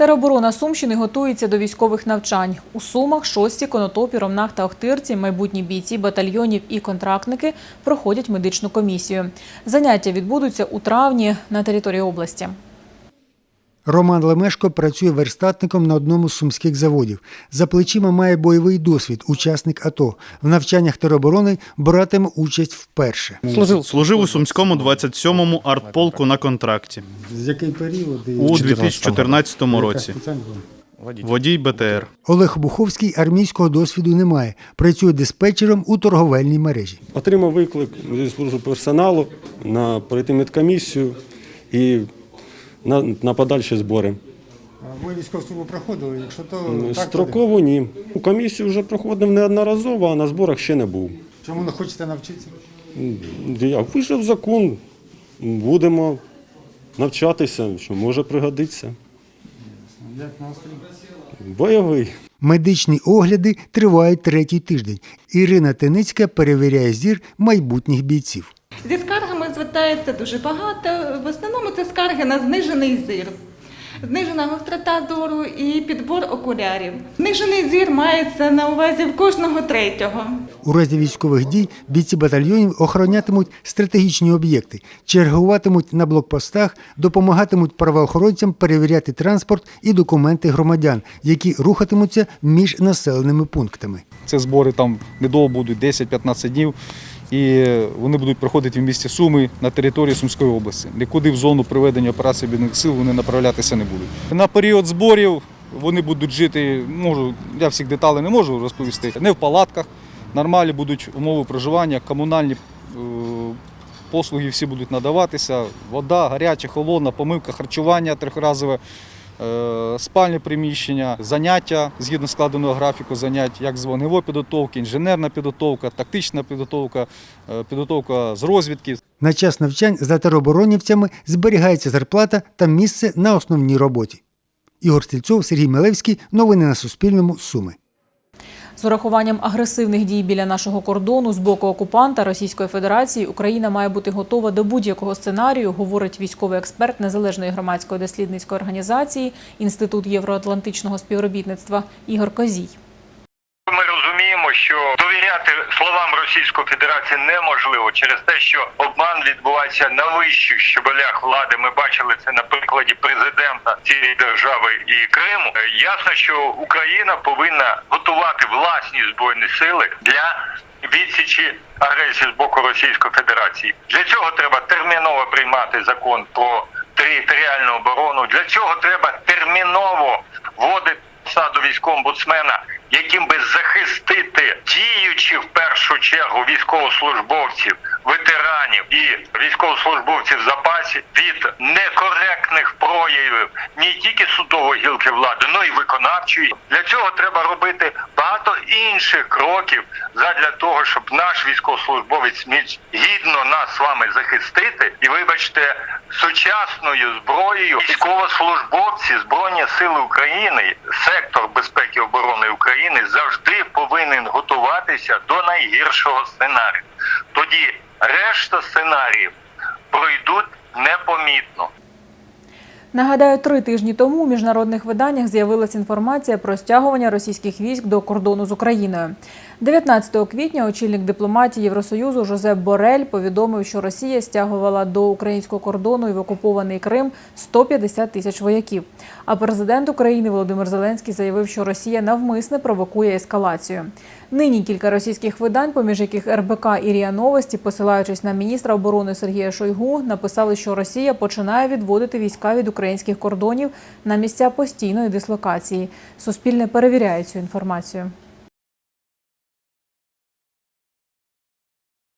Тероборона Сумщини готується до військових навчань. У Сумах, Шості, Конотопі, Ромнах та Охтирці майбутні бійці батальйонів і контрактники проходять медичну комісію. Заняття відбудуться у травні на території області. Роман Лемешко працює верстатником на одному з сумських заводів. За плечима має бойовий досвід, учасник АТО. В навчаннях тероборони братиме участь вперше. Служив, служив у Сумському 27-му артполку на контракті З який період? у 2014 році. Водій БТР. Олег Буховський армійського досвіду не має. Працює диспетчером у торговельній мережі. Отримав виклик зі служби персоналу на пройти медкомісію і на, на подальші збори. Ви військову проходили, якщо то Строково ні. Комісію вже проходив неодноразово, а на зборах ще не був. Чому не хочете навчитися? Я вийшов закон, будемо навчатися, що може пригодитися. Як настрій? Бойовий. Медичні огляди тривають третій тиждень. Ірина Теницька перевіряє зір майбутніх бійців. Зі скаргами звертається дуже багато. В основному це скарги на знижений зір, знижена гострота зору і підбор окулярів. Знижений зір мається на увазі в кожного третього. У разі військових дій бійці батальйонів охоронятимуть стратегічні об'єкти, чергуватимуть на блокпостах, допомагатимуть правоохоронцям перевіряти транспорт і документи громадян, які рухатимуться між населеними пунктами. Це збори там недовго будуть 10-15 днів. І вони будуть проходити в місті Суми на території Сумської області. Нікуди в зону проведення операції об'єднаних сил вони направлятися не будуть. На період зборів вони будуть жити, можу, я всіх деталей не можу розповісти, не в палатках, нормальні будуть умови проживання, комунальні е, послуги всі будуть надаватися, вода, гаряча, холодна, помивка, харчування трьохразове. Е, Спальні приміщення, заняття згідно складеного графіку занять, як з підготовки, інженерна підготовка, тактична підготовка, е, підготовка з розвідки. На час навчань за тероборонівцями зберігається зарплата та місце на основній роботі. Ігор Стільцов, Сергій Мелевський. Новини на Суспільному. Суми. З урахуванням агресивних дій біля нашого кордону з боку окупанта Російської Федерації Україна має бути готова до будь-якого сценарію, говорить військовий експерт незалежної громадської дослідницької організації Інститут євроатлантичного співробітництва Ігор Козій. Довіряти словам Російської Федерації неможливо через те, що обман відбувається на вищих щабелях влади. Ми бачили це на прикладі президента цієї держави і Криму. Ясно, що Україна повинна готувати власні збройні сили для відсічі агресії з боку Російської Федерації. Для цього треба терміново приймати закон про територіальну оборону. Для цього треба терміново вводити посаду військовомбудсмена, яким би захистити діючих в першу чергу військовослужбовців, ветеранів і військовослужбовців в запасі від некоректних проявів не тільки судової гілки влади, але й виконавчої. Для цього треба робити багато інших кроків задля того, щоб наш військовослужбовець міг гідно нас з вами захистити. І вибачте, сучасною зброєю військовослужбовці Збройні Сили України, сектор безпеки оборони України завжди повинен готуватися до найгіршого сценарію. Тоді решта сценаріїв пройдуть непомітно. Нагадаю, три тижні тому у міжнародних виданнях з'явилася інформація про стягування російських військ до кордону з Україною. 19 квітня очільник дипломатії Євросоюзу Жозеп Борель повідомив, що Росія стягувала до українського кордону і в окупований Крим 150 тисяч вояків. А президент України Володимир Зеленський заявив, що Росія навмисне провокує ескалацію. Нині кілька російських видань, поміж яких РБК і РІА Новості, посилаючись на міністра оборони Сергія Шойгу, написали, що Росія починає відводити війська від українських кордонів на місця постійної дислокації. Суспільне перевіряє цю інформацію.